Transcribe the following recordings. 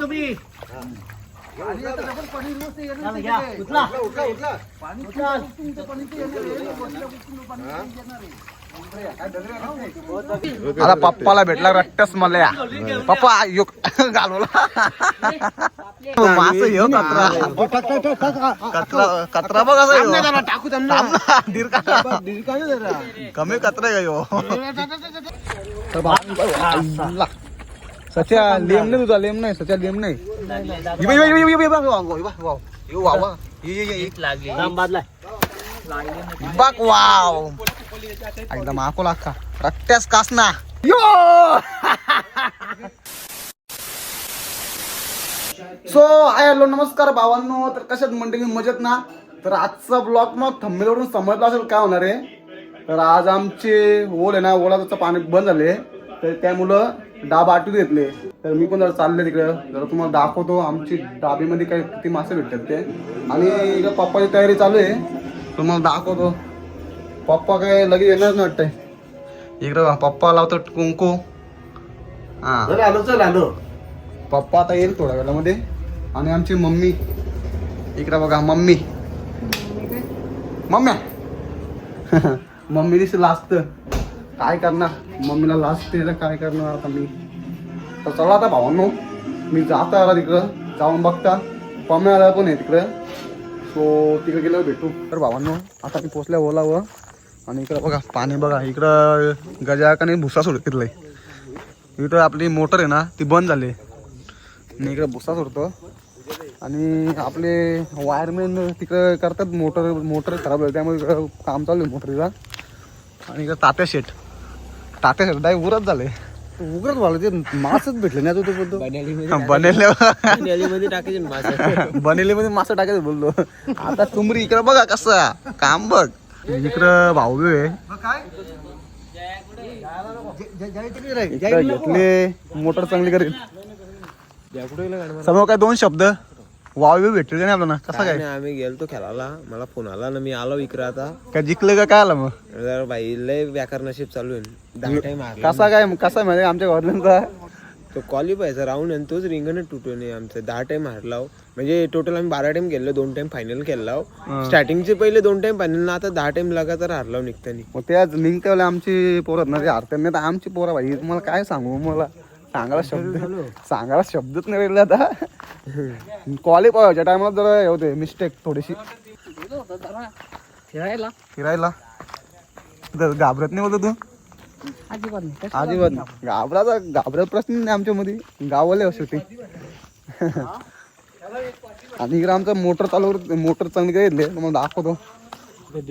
तुम्ही. पाणी आता पप्पाला भेटला रट्टस मला पप्पा यो घालवला. मास यो कचरा बघ असं. टाकू. कमी कचरा का यो? सच्या लेम नाही तुझा लेम नाही सच्या लेम नाही. वाव, वाव, एकदम आको लाखा रट्ट्यास Kasna yo! So hi hello नमस्कार भावांनो. तर कशात मंडळी मजेत ना? तर आजचा ब्लॉग मग थंबेलवरून समजला असेल काय होणार आहे. तर आज आमचे ओल आहे ना ओलाचं पाणी बंद झाले. तर त्यामुळं डाब आटू घेतले. तर मी पण जरा चालले तिकडे. जरा तुम्हाला दाखवतो. आमची डाबीमध्ये काय किती मासे भेटतात ते. आणि इकडे पप्पाची तयारी चालू आहे. तुम्हाला दाखवतो. पप्पा काय लगेच येणार नाही वाटतंय. इकडं बघा, पप्पा लावतो कुंकू. हा. चल आलो चल आलो. पप्पा आता येईल थोड्या वेळामध्ये. आणि आमची मम्मी. इकडे बघा मम्मी. मम्म्या. मम्मी दिसते लास्ट काय करणार? मम्मीला लास्ट तर काय करणार आता मी? तर चला आता भावांनो. मी जातो आता तिकडं. जाऊन बघता. पम्याला पण आहे तिकडं सो तिकडे गेल्यावर भेटू. तर भावांनो आता मी पोचल्या ओलावर. आणि इकडं बघा पाणी बघा इकडं गजा का नाही भुसा सोडत तिथलंय इकडं आपली मोटर आहे ना ती बंद झाली. आणि इकडे भुसा सोडतो. आणि आपले वायरमॅन तिकडे करतात मोटर मोटर खराब झाली त्यामुळे इकडं काम चालू आहे मोटरीचा. आणि इकडे तात्या शेट तात्या शेट डाय उरत झाले. उघडच झालं ते मासच भेटले नाही तो बोलतो बनेले मध्ये टाकायचे मासे. बनेले मध्ये मासा टाकायचं बोललो. आता तुमरी इकडे बघा कसं काम बघ. इकडं भाऊ आहे. घेतले मोटर चांगली करेल. समोर काय दोन शब्द? वाव भेटले नाही आपल्याला. कसा काय आम्ही गेलतो खेळायला. मला फोन आला ना मी आलो इकडे आता. काय जिंकलं का काय आलं मग? जरा बाई लय व्याकर नशीब चालू आहे. दहा टाइम हारला कसा काय कसा माहिती आमच्या घरल्यांचा तो क्वालिफायचा राहून आणि तोच रिंगण तुटून आमचं. दहा टाइम हारलाव म्हणजे टोटल आम्ही बारा टाइम गेलो दोन टाइम फायनल केला स्टार्टिंगचे पहिले दोन टाइम फायनल ना आता दहा टाइम लगातार हारलाव निघतानी. मग ते आज निघतावले आमची पोरं ना ते हरतात नाही तर आमची पोरं भाई तुम्हाला काय सांगू मला? सांगायला शब्द सांगायला शब्दच नाही राहिले आता. क्वालिफायच्या टायमाला जरा हे होते मिस्टेक थोडीशी. फिरायला? फिरायला? घाबरत नाही बोलतो तू? अजिबात नाही. अजिबात नाही. घाबराचा घाबरत प्रश्न नाही आमच्यामध्ये. गावाले असे ते. आणि इकडे आमचं मोटर चालू मोटर चांगली काय घेतले? तुम्हाला दाखवतो.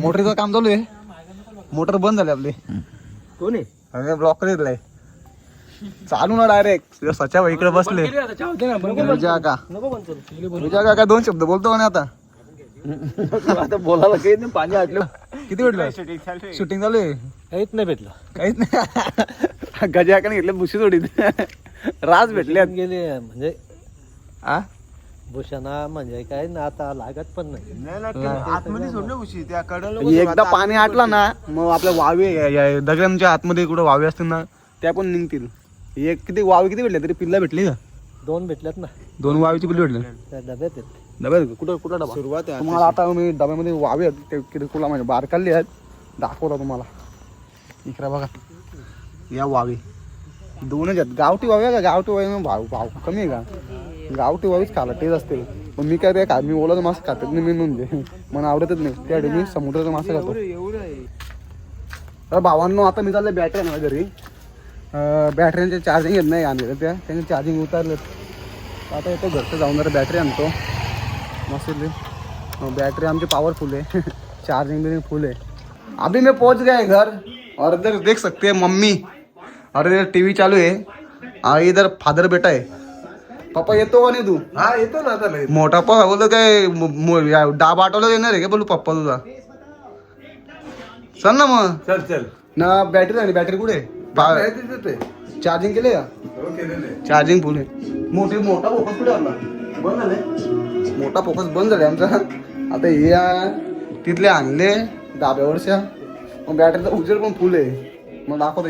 मोटरीचं काम चालू आहे. मोटर बंद झाली आपली. कोण? ब्लॉक घेतलाय चालू ना डायरेक्ट भाई इकडे बसले. विजया का विजया का काय दोन शब्द बोलतो का आता? आता बोलायला काही नाही पाणी आटलं. किती भेटलं? शूटिंग चालू आहे? काहीच नाही भेटलं. काहीच नाही. गजा का घेतले बुशी थोडी राज भेटले. गेले म्हणजे आ? भूषणा म्हणजे काय ना आता लागत पण नाही. आतमध्ये सोडलं उशी त्या कडल एकदा पाणी आटला ना मग आपल्या वावे या- या दगडांच्या आतमध्ये कुठं वावे असतील ना त्या पण निघतील. एक किती वावे किती भेटले तरी पिल्ला भेटली का? दोन भेटल्यात ना. दोन वावेची पिल्ली भेटले त्या डब्यात आहेत. डब्यात कुठं कुठं डबा? सुरुवात तुम्हाला आता मी डब्यामध्ये वावे आहेत ते किरकोळा म्हणजे बारकाले आहेत दाखवतो तुम्हाला. इकडे बघा. या वावे. दोनच आहेत. गावठी वावे आहे का? गावठी वावे भाव भाव कमी आहे का? गावठी वावीच खाला तेच असते पण मी काय ते खा मी ओलाचं मासे खातच नाही मी म्हणजे मला आवडतच नाही. त्यासाठी मी समुद्राचं मासे खातो. एवढं तर भावांनो आता मी चालले बॅटरी आणा घरी. बॅटऱ्यांचे चार्जिंग येत नाही आणले त्या. त्यांचे चार्जिंग उतारलेत. आता येतो घरचं जाऊन जरा बॅटरी आणतो. मस्त बॅटरी आमची पावरफुल आहे. चार्जिंग बिर्जिंग फुल है अभी मैं पहुंच गया घर और इधर देख सकते हैं मम्मी. और इधर टीवी चालू है और इधर फादर बेटा है पप्पा येतो का नाही तू? हा येतो ना आता मोठा पप्पा बोलतो काय म- म- या डाब आठवला येणार आहे का बोलू पप्पा तुझा? चल ना मग. चल चल. ना बॅटरी झाली बॅटरी कुठे? चार्जिंग केले का? चार्जिंग फुल आहे. मोठी मोठा फोकस कुठे आला बंद झाले. मोठा फोकस बंद झाले आमचा. आता हे आ- तिथले आणले डाब्यावरच्या. मग बॅटरीचा उजेड पण फुल आहे. मग दाखवतो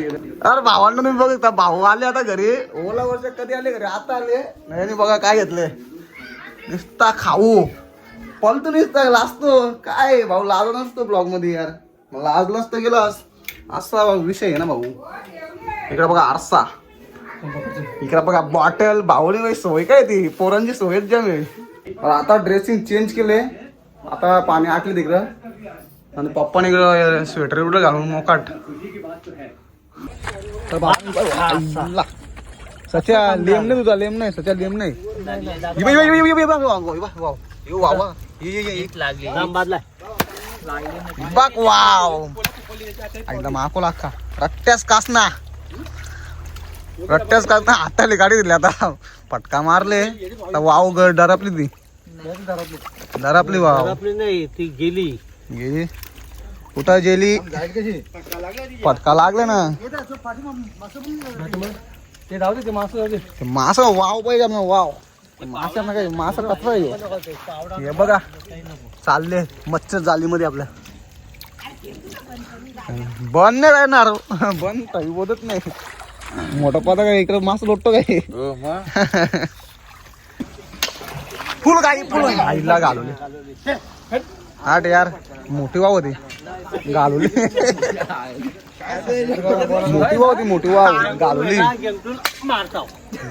अरे भावांना मी बघ भाऊ आले आता घरी. ओला वर्ष कधी आले घरी? आता आले. नाही बघा काय घेतले. नुसता खाऊ. पलतो नुसता लाजतो. काय भाऊ लाजला नसतो ब्लॉगमध्ये यार. मग लाजलाच नसतं गेलास. असा विषय आहे ना भाऊ. इकडे बघा आरसा. इकडे बघा बॉटल भावली बाई सोय काय ती? पोरांची सोय जाम आता ड्रेसिंग चेंज केले. आता पाणी आटले तिकडं. आणि पप्पा इकडं स्वेटर बिटर घालून मोकाट सध्या लेम नाही तुझा लेम नाही सध्या लेम नाही. बघ वाव एकदम आको लाखा. रट्ट्यास कासना. रट्ट्यास कासना. हाताली गाडी दिली आता. पटका मारले. वाव गर डरपली ती. डरपली. वाव. नाही ती गेली. गेली कुठं गेली फटका लागले ना। ते जाऊ दे ते मासं जाऊ दे. ते मासा वाव पाहिजे ना वाव. मासा ना काय मासा कचरा आहे. हे बघा चालले मच्छर जालीमध्ये आपल्या. बंद नाही राहणार. बंद काही बोलत नाही. मोठा पदा काय इकडे मास लोटतो काय? फुल काही फुल. आईला घालवले. आठ यार मोठी वाव होती. घालवली मोठी वाव होती मोठी वाव. घालवली मारता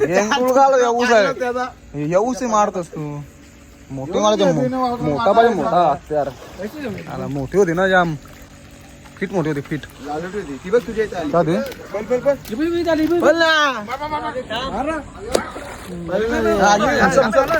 गेंगटूळ घाल येऊच आहे येऊच मारतोस तू. मोठी मला मोठा पाहिजे मोठा. हत्यार आला मोठी होती ना जाम. फिट मोठी होती फिट. ते? बोल ना. हा, असं- असं.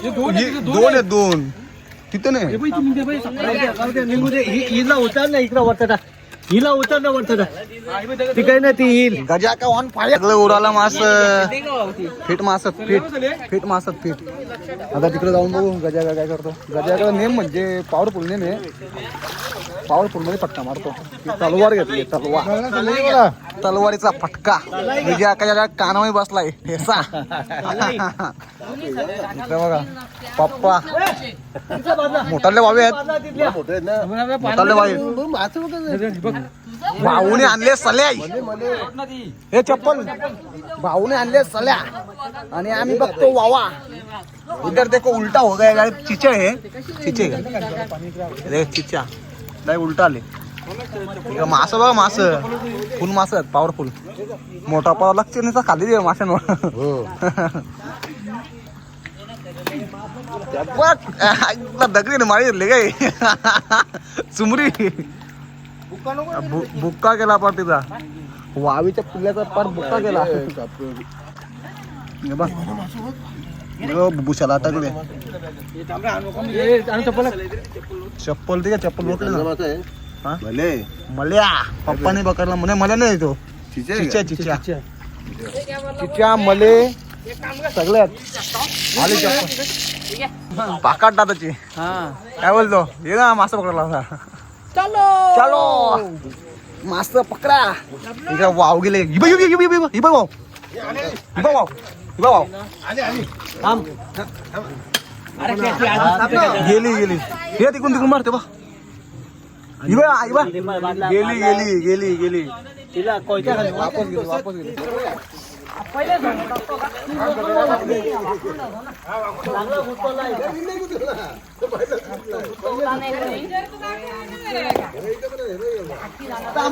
ही- दोन आहेत दोन तिथं नाही. हिला उतर ना इकडं वरता हिला उतर ना. वरता ती काही ना ती येईल. गजा का ऑन फायर उराला मास. फिट मासत फिट. फिट मासत फिट. आता तिकडे जाऊन बघू गजा काय काय करतो. गजाकडे नेम म्हणजे पॉवरफुल नेम आहे. पॉवरफुलमध्ये फटका मारतो. तलवार घेतली तलवार. तलवारीचा फटका. म्हणजे आकाच्या कानामध्ये बसलाय ठेसा. बघा. पप्पा. मोठाले भावे आहेत. मोठाले भावे भाऊने आणले सल्या हे चप्पल. भाऊने आणले सल्या. आणि आम्ही बघतो वावा. इधर देखो उलटा हो गया यार चिचे है. चिचे देख चिचा. नाही उलटा आले मास बघा मास. फुल मास आहेत पॉवरफुल मोठा पाव लक्ष नाही खाली दे माशांवर. त्या बघ, दगडीने मारी घेतली काय? चुमरी बुक्का केला पार तिचा. वावीच्या पुल्याचा पार बुक्का केला. बघ. हे बुबुशाला अटकले चप्पल ती का चप्पल ना. हा? मल्या. पप्पाने पकडला. म्हणे मला नाही तो. चिच्या. चिच्या. चिच्या मले. सगळे पाकाट दादाची. काय बोलतो? ये ना मासा पकडला होता. चलो! चलो! मास पकडा. इकडे वाव गेले. गेली गेली. हे तिकून तिकून मारते बा. गेली गेली गेली गेली. तिला वापस गेली वापस गेली.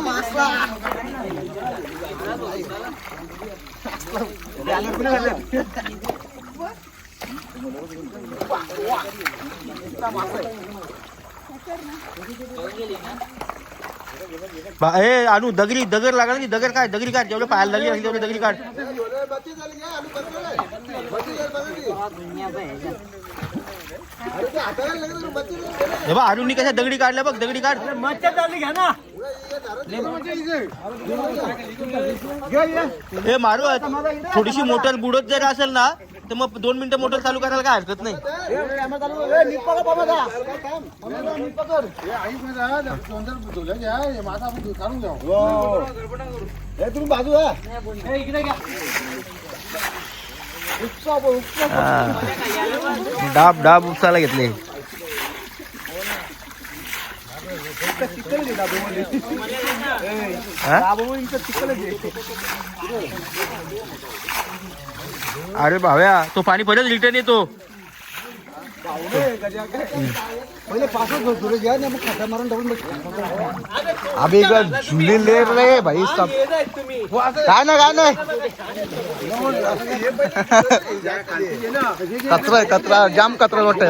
मासा ए आणू दगरी दगर लागला की दगर काय? दगरी काढ जेवढे पाहायला लागली तेवढे दगरी काढ. हे बा कशा दगडी काढल्या बघ दगडी काढ. मच्छर झाली घ्या ना. हे मारू थोडीशी मोटर बुडत जर असेल ना तर मग दोन मिनिटं मोटर चालू करायला काय हरकत नाही. तुम्ही बाजू डाब डाब उपसायला घेतले. अरे भाव्या तो पाणी परत रिटर्न येतो. अभी का झुली ले रे भाई सब. काय ना काय नाही. कचरा आहे कचरा. जाम कचरा वाटत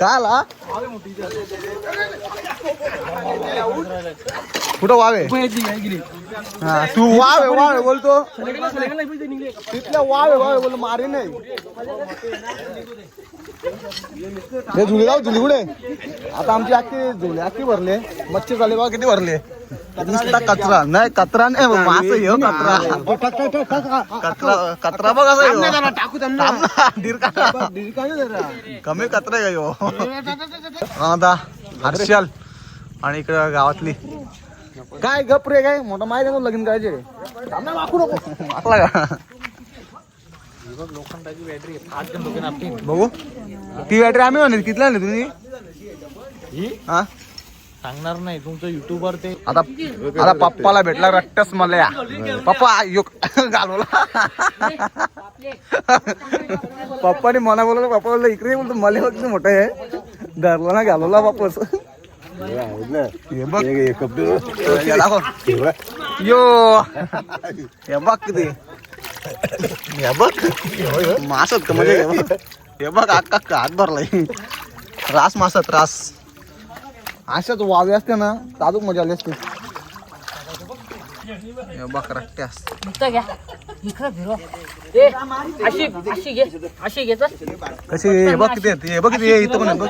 काय आला? कुठं वावे हा तू वावे वावे बोलतो. तिथल्या वावे वावे बोल मारी नाही. ते झुले जाऊ झुली कुठे? आता आमची अख्खी झुले अख्खी भरले. मच्छी झाले बघा किती भरले. नुसता कचरा. नाही कचरा नाही मास येऊ कचरा. कचरा कचरा बघ असं टाकू कमी कचरा आहे यो? आता हर्षल. आणि इकडं गावातली. काय गप रे काय? मोठा माहिती आहे लगीन करायचे. वाकू नको. वाकला का बघू. ती बॅटरी आम्ही म्हणत कितला आणली तुम्ही हा? सांगणार नाही. तुमचं युट्यूबवर ते. आता आता पप्पाला भेटला रट्टस मला पप्पा यो घालवला. पप्पाने मला बोलवलं पप्पा बोलला इकडे बोलतो मला बघ मोठं आहे. धरला ना घालवला वापस. हे बघ हे दाखव. यो हे बघ किती हे बघ मासत का म्हणजे हे बघ. हे बघ अक्का अक्का हात भरलाय रास मासत रास अशाच वावे असते ना ताजूक मजा आली असते हे बघ रट्टे असते इथं घ्या. इकडं फिरवा. ए अशी अशी घे. अशी घेत कशी हे बघ किती आहेत हे बघ किती आहे, इथं पण आहे बघ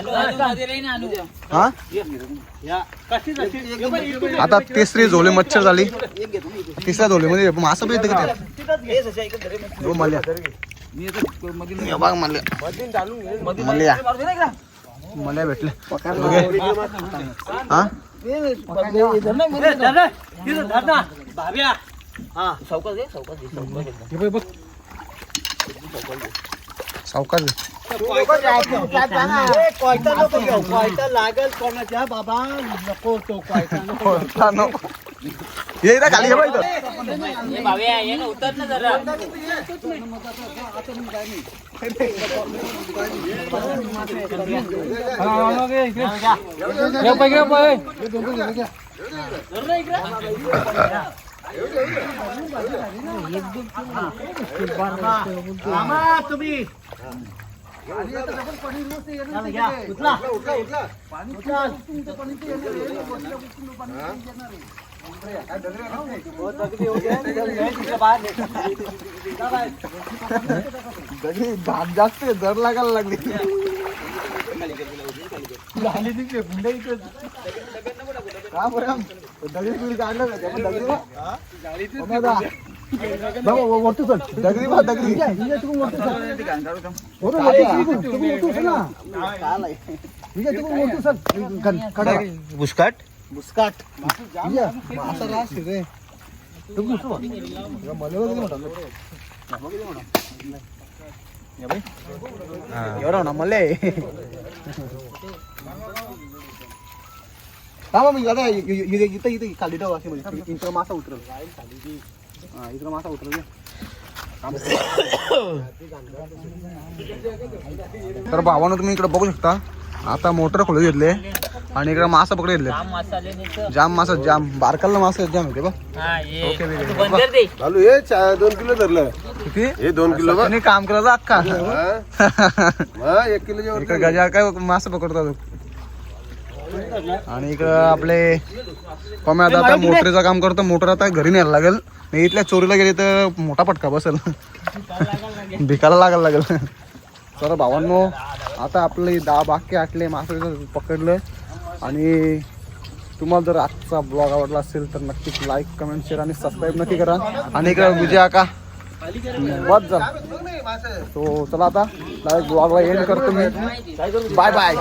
हा? आता तिसरी झोले मच्छर झाली. तिसऱ्या झोलीमध्ये मासं पण येते किती हो मल्या. हे बघ मल्या. मल्या. मल्या भेटले ओके. हा? भाव्या हा सावकाश घे. कोयता लागल कोणाच्या? बाबा नको तो कोयता नको. ये इथं खाली ये बघ इथं. मामा तुम्ही चला, घ्या. उचला. उचल. दगडी हो जास्त जर लागायला लागली झाली दगडी धाप जास्त दर लागायला का बरं दगडी बिगडी काढलं का? दगडी बा. हो ना चल. दगडी बा, दगडी हो चल. ना. मुस्काट. मासा रास रे. मले बघ किती मोठा. बघ किती मोठा. या बाई. एवढा मोठा मले हा मग आता इ- इ- इ- इथं इथं खाली ठेव अशी म्हणजे इकडं मासा उतरल इकडं मासा उतरल ये. तर भावानं तुम्ही इकडे बघू शकता आता मोटर खोलून घेतले. आणि इकडे मासा पकडे घेतले जाम मासा जाम बारकाला मासा जाम होते बघ. ओके. चालू हे दोन किलो धरलं. किती? हे दोन किलो काम केलं अक्का एक किलो इकडे गजा काय मासा पकडतात आणि इकडं आपले पम्या आता आता मोटरीचं काम करतो. मोटर आता घरी न्यायला लागेल. नाही इथल्या चोरीला गेली तर मोठा पटका बसेल. भिकायला लागायला लागेल. तर भावांनो आता आपले दहा बाकी आटले मासे पकडलं. आणि तुम्हाला जर आजचा ब्लॉग आवडला असेल तर नक्कीच लाईक कमेंट शेअर आणि सबस्क्राईब नक्की करा. आणि इकडे विजय का बस जा तो चला आता डायरेक्ट ब्लॉगला एंड करतो मी. Bye bye